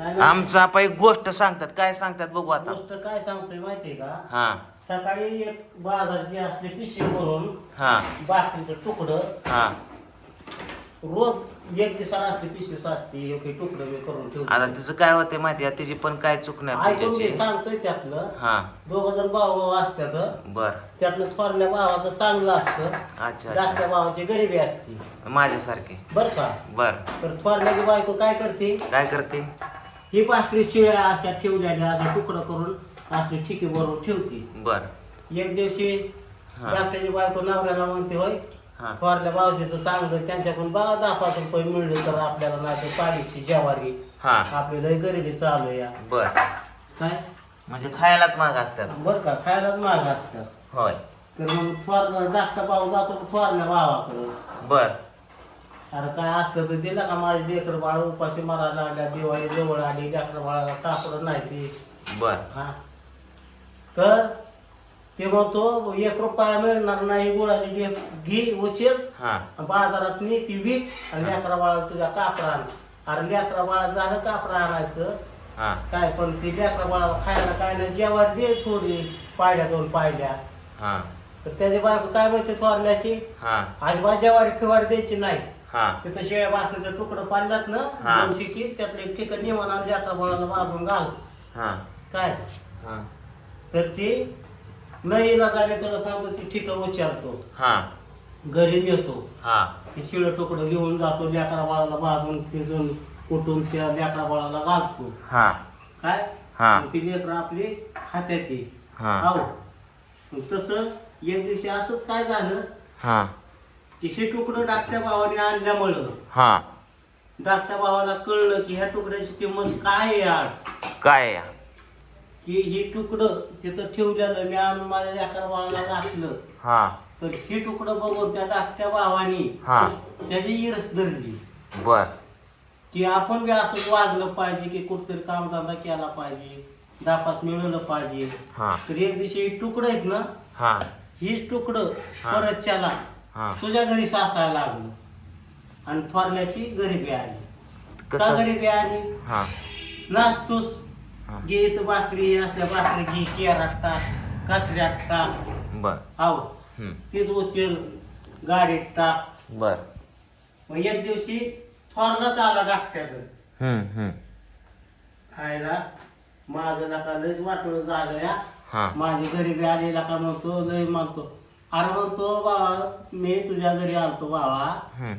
आमचा एक गोष्ट सांगतात. काय सांगतात बघू आता. गोष्ट काय सांगतोय माहितीये का? हा. सकाळी एक बाजारची असले पिशवी भरून हा. बाकीचं तुकडं हा. रोज एक दिवसाला असली पिशवी हे काही तुकडं मी करून आता ठेवतो तिचं काय होते माहिती आहे तिची पण काय चूक नाही ऐकून घे पूजाची सांगतोय त्यातलं. हा. दोघ जण भाऊ भाऊ असतात बर. त्यातलं थोरल्या भावाचं चांगलं असतं. अच्छा धाकट्या अच्छा भावाची गरिबी असते. माझ्यासारखे. बर का? बर. तर थोरल्याची बायको काय करते? काय करते? ही भाकरी शिळ्या अशा ठेवलेल्या असा तुकडं करून असली ठिकी बरोबर ठेवते. बर. एक दिवशी हा. बायको नवऱ्याला म्हणते होय हा. थोरल्या भावशीचं चांगलं त्यांच्याकडून बघा दहा पाच रुपये मिळले तर आपल्याला नाही तर पाडीची ज्वारी. हा. आपली लय गरिबी चालू या. बर. काय? म्हणजे खायलाच माग असतात. बर का खायलाच महाग असतं होय. तर मग थोर धाकटा भाऊ जातो थोरल्या भावाकडं. बर. अरे काय असलं तर दिलं का माझे लेकर बाळ उपाशी मारायला लागल्या दिवाळी जवळ आली लेकर बाळाला कापड नाही ते? बर. हा. तर ते म्हणतो एक रुपया मिळणार नाही गुळाची डेप घे उचल. हा. बाजारात नी ती विक आणि लेकरा बाळाला तुझ्या कापड आण. अरे लेकरा बाळा झालं कापड आणायचं. हा. काय पण ती लेकरा बाळाला खायला काय नाही जेवण दे थोडी पायल्या दोन पायल्या हा. तर त्याची बायको काय माहिती थोरल्याची? हा. आजोबा जेवारी फिवारी द्यायची नाही. हा. तिथं शेळ्या भाकरीचं तुकडं पाडलात ना हा. त्यातलं एक ठिकाण आणि लेकरा बाळाला वाजून घाल. हा. काय? हा. तर ती नईला जाणे तुला सांगतो ती ठिकाण उच्चारतो हा. घरी नेतो. हा. शिळ तुकडं घेऊन जातो लेकरा बाळाला भाजून फिजून कुटून त्या लेकरा बाळाला घालतो. हा. काय? हा. मग ती लेकरं आपली खात्यात ये हा. आहो मग तसं एक दिवशी असंच काय झालं? हा. की हे तुकडं डाकट्या भावाने आणल्यामुळं. हा. डाकट्या भावाला कळलं की ह्या तुकड्याची किंमत काय आहे आज? काय आहे? की ही तुकडं तिथं ठेवलेलं मी आणून माझ्या लेकरा बाळाला घातलं. हा. तर हे तुकडं बघून त्या धाकट्या भावानी हा. त्याची इरस धरली. बर. की आपण बी असंच वागलं पाहिजे की कुठतरी कामधंदा केला पाहिजे दापात मिळवलं पाहिजे. हा. तर एक दिवशी ही तुकडं आहेत ना हा. हीच तुकडं हा. परत त्याला हा. तुझ्या घरी सासायला लागलं. आणि थोरल्याची गरिबी आली. का कसं? गरिबी आली? हा. नाचतोस. हा. घे इथं भाकरी असल्या भाकरी घे केरात टाक कचऱ्यात टाक बर. आहो हम्म. तीच उचल गाडीत टाक बर. मग एक दिवशी थोरलाच आला डाकट्यात हम्म हम्म. खायला माझं नका लयच वाटलं झालं या. हा. माझी गरिबी आलेला का म्हणतो लय म्हणतो अरे म्हणतो बाबा मी तुझ्या घरी आलतो बाबा.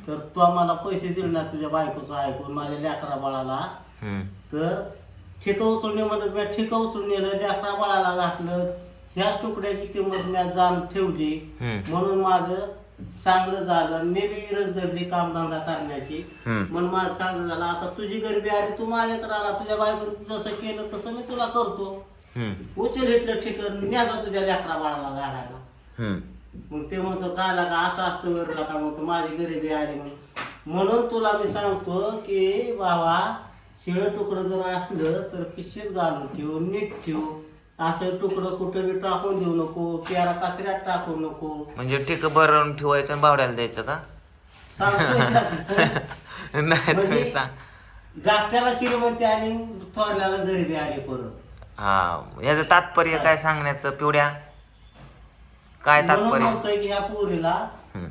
तर तू आम्हाला पैसे दिले ना तुझ्या बायकोचं ऐकून माझ्या लेकरा बाळाला. तर ठिका उचलणे म्हणत मी ठिका उचलून नेलं लेकरा बाळाला घातलं. ह्याच तुकड्याची किंमत मी जाण ठेवली. म्हणून माझं चांगलं झालं. मी बी विरज धरली कामधंदा करण्याची. म्हणून माझं चांगलं झालं. आता तुझी गरिबी आली तू माझ्याकडे आला. तुझ्या बायकोने जसं केलं तसं मी तुला करतो. उचल इथलं ठिकाण न्याचा तुझ्या लेकरा बाळाला घालायला. मग ते म्हणतो काय लागा असं असतं वरला का म्हणतो माझी गरिबी आली म्हणून. म्हणून तुला मी सांगतो की बाबा शिळं तुकडं जर असलं तर पिशवीत घालून ठेव नीट ठेव. असं तुकडं कुठं बी टाकून देऊ नको पेरा कचऱ्यात टाकू नको. म्हणजे ठीक भरून ठेवायचं आणि बावड्याला द्यायचं का? का? नाही तुम्ही म्हणजे- सांग. गाठ्याला श्रीमंती आणि थोरल्याला गरिबी आली परत. हा याचं तात्पर्य काय सांगण्याचं पिवड्या? काय म्हणून तात्पर्य? म्हणतोय की ह्या पोरीला हम्म.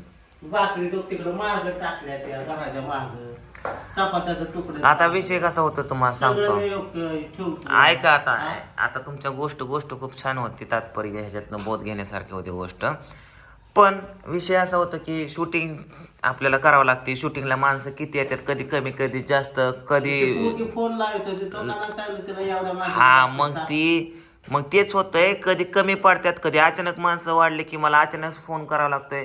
भाकरी तो तिकडं मार्ग टाकल्या त्या घराच्या मार्ग चपात्याचं तुकडं. आता विषय कसा होतो तुम्हाला सांगतो. मी योग्य ठेवतो ऐका आता? आता तुमच्या गोष्ट गोष्ट खूप छान होती तात्पर्य. ह्याच्यातनं बोध घेण्यासारखी होती गोष्ट. पण विषय असा होता की शूटिंग आपल्याला करावं लागते. शूटिंगला माणसं किती येतात? कधी कमी कधी जास्त कधी पोरगी फोन लावत होती तो मला सांगितलं तिला एवढ्या माणसाला हा मग. ती मग तेच होतंय कधी कमी पडतात कधी अचानक माणसं वाढले की मला अचानक फोन करावा लागतोय.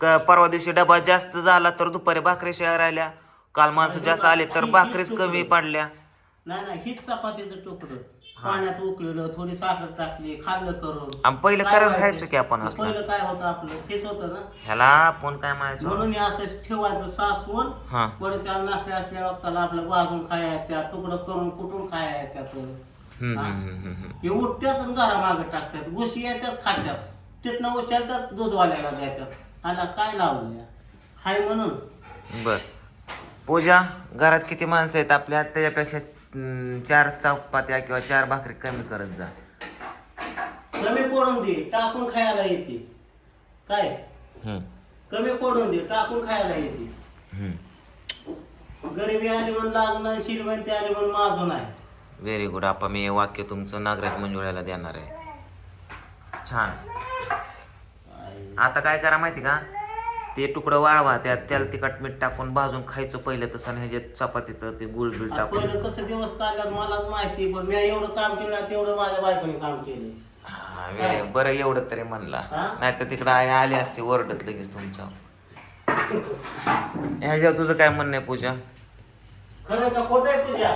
क परवा दिवशी डबा जास्त झाला तर दुपारी भाकरी शेअर राहिल्या. काल माणसं जास्त आले तर भाकरीच कमी पडल्या. नाही नाही हीच चपातीचं तुकडं पाण्यात उकळलं थोडी साखर टाकली खाल्लं करून. आणि पहिलं काय करून? खायचो की आपण असलं. पहिलं काय होतं आपलं? हेच होतं ना. ह्याला आपण काय म्हणायचो? म्हणून हे असं ठेवायचं साचवून हा. परत नसल्या असल्या वक्ताला आपलं भाजून खाया त्या तुकडं करून कुठून खाया त्यात हे. उठत्यात आणि घरा मागे टाकतात गुशी येतात खात्यात. तिथनं उचलतात दूधवाल्याला देतात आता काय लावलं? हाय म्हणून. बर. पूजा घरात किती माणसं आहेत? आपल्या त्याच्यापेक्षा अं, चार चपात्या किंवा चार भाकरी कमी करत जा. कमी पडून दे टाकून खायला येते. काय? हम्म, कमी पडून दे टाकून खायला येते. हम्म. गरिबी आली म्हणून लागणार श्रीमंती आली म्हणून माझं नाही व्हेरी गुड आपा मी हे वाक्य तुमचं नागराज मंजुळ्याला देणार आहे. छान. आता काय करा माहिती का? ते तुकडं वाळवा त्यात त्याला तिखट मीठ टाकून भाजून खायचं पहिलं तसं आणि ह्याच्यात चपातीचं ते गुळ बिळ टाकून. पहिलं कसं दिवस काढल्यात मलाच माहिती पण मी एवढं काम केलं तेवढं माझ्या बायकोने काम केलं. हा, very- बरं एवढं तरी म्हणला? नाही तर तिकडं आई आली असते ओरडत लगेच तुमच्या ह्याच्यावर तुझं काय म्हणणं आहे पूजा? खरं का खोटं आहे पूजा.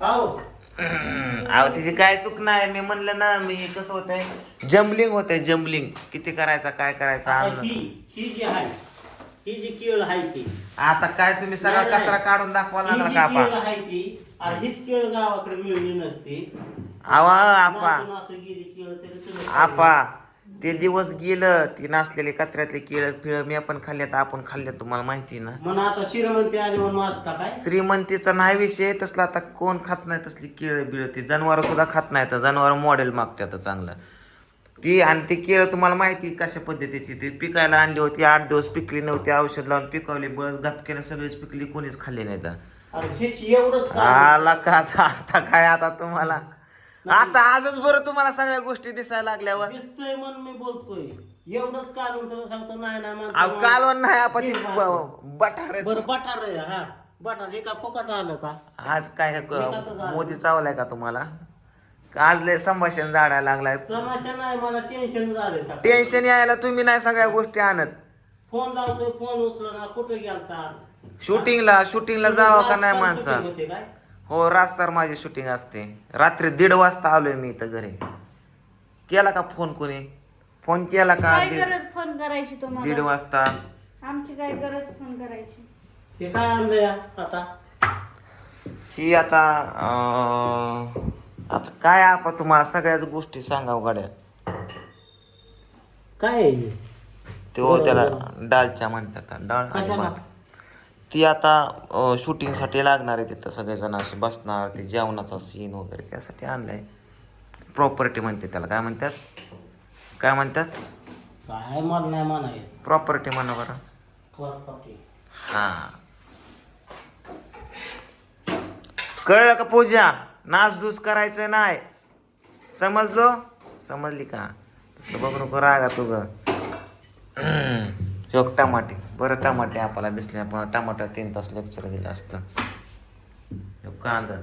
अहो तिची काय चूक नाही. मी म्हणलं ना मी कसं होतंय? जम्बलिंग होतंय जम्बलिंग. किती करायचा काय करायचा आता आणलं. ही ही जी आहे ही जी केळ आहे ती. आता काय तुम्ही सगळा. कचरा काढून दाखवा लागला का केळ आपा आहे ती आणि हीच केळ गावाकडे नसती. आवा आपा. आपा. ते दिवस गेलं ती नासलेली कचऱ्यातले केळ फिळ मी पण खाल्ल्यात आपण खाल्ल्यात तुम्हाला माहिती आहे ना. आता श्रीमंती आली म्हणून वाचता काय? श्रीमंतीचा नाही विषय तसला आता कोण खात नाही तसली केळ बिळ ती जनावर सुद्धा खात नाही तर जनावर मॉडेल मागतात चांगलं. ती आणि ती केळं तुम्हाला माहिती आहे कशा पद्धतीची ती पिकायला आणली होती आठ दिवस पिकली नव्हती औषध लावून पिकवली बळ गपकेनं सगळीच पिकली कोणीच खाल्ली नाही तर. हेच एवढंच आला का आता काय आता तुम्हाला? आता आजच बरं तुम्हाला सगळ्या गोष्टी दिसायला लागल्यावर. दिसतोय म्हणून मी बोलतोय. एवढंच काढून तुला सांगतो नाही नाही म्हणतो. अहो कालवण नाही आपण ती. बटार बरं बटार आहे, हा. बटार हे का फुकट आलं का? आज काय झालं. मोदी चावलाय का तुम्हाला? आज लय संभाषण जाडायला लागलाय. समस्या नाही मला टेन्शन झालंय सकाळी. टेन्शन यायला तुम्ही नाही सगळ्या गोष्टी आणत. फोन लावतोय फोन उचला ना कुठे गेलता? शूटिंगला शूटिंगला जावं का नाही माणसं? shooting होते काय? हो रातसार माझी शूटिंग असते. रात्री दीड वाजता आलोय मी इथं घरी. केला का फोन कोणी? फोन केला का? काय दीड- गरज फोन करायची दीड तुम्हाला वाजता. आमची काय गरज फोन करायची? हे काय आणलंय आता? ही आता अं, आता काय आपण तुम्हाला सगळ्याच गोष्टी सांगाव गाड्या. काय आहे हे? ते हो त्याला डाळच्या म्हणतात डाळ आणि कशाला? भात. ती आता शूटिंगसाठी लागणार आहे तिथं सगळेजण असे बसणार ते जेवणाचा सीन वगैरे त्यासाठी आणलंय. प्रॉपर्टी म्हणते त्याला. काय म्हणतात? काय म्हणतात? काय मला नाही म्हणाय प्रॉपर्टी म्हणा बरं. हा. कळलं का पूजा? नाचधूस करायचं नाही. समजलो? समजली का? तसलं बघ नको रागा तू ग ह्यो टमाटे. बरं टमाटे आपल्याला दिसले. आपण टमाटा तीन तास लेक्चर दिलं असतं. कांदा.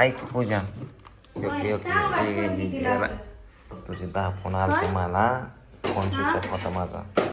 ऐक पूजा? तुझे दहा फोन आलते मला. फोन स्विच ऑफ होता माझा.